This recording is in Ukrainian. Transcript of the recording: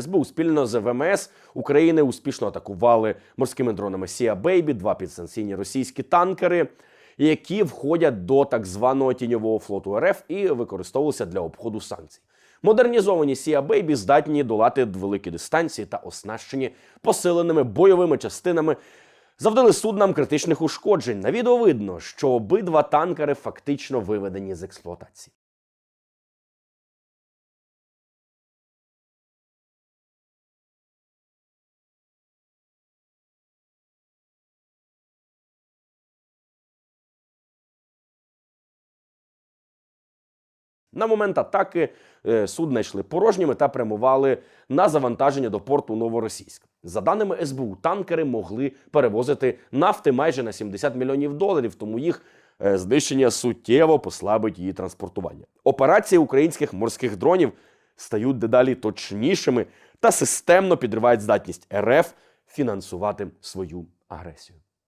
СБУ спільно з ВМС України успішно атакували морськими дронами Сія Бейбі, два підстанційні російські танкери, які входять до так званого тіньового флоту РФ і використовувалися для обходу санкцій. Модернізовані Сія Бейбі здатні долати великі дистанції та оснащені посиленими бойовими частинами. Завдали суднам критичних ушкоджень. На відео видно, що обидва танкери фактично виведені з експлуатації. На момент атаки е, судна йшли порожніми та прямували на завантаження до порту Новоросійськ. За даними СБУ, танкери могли перевозити нафти майже на 70 мільйонів доларів, тому їх е, знищення суттєво послабить її транспортування. Операції українських морських дронів стають дедалі точнішими та системно підривають здатність РФ фінансувати свою агресію.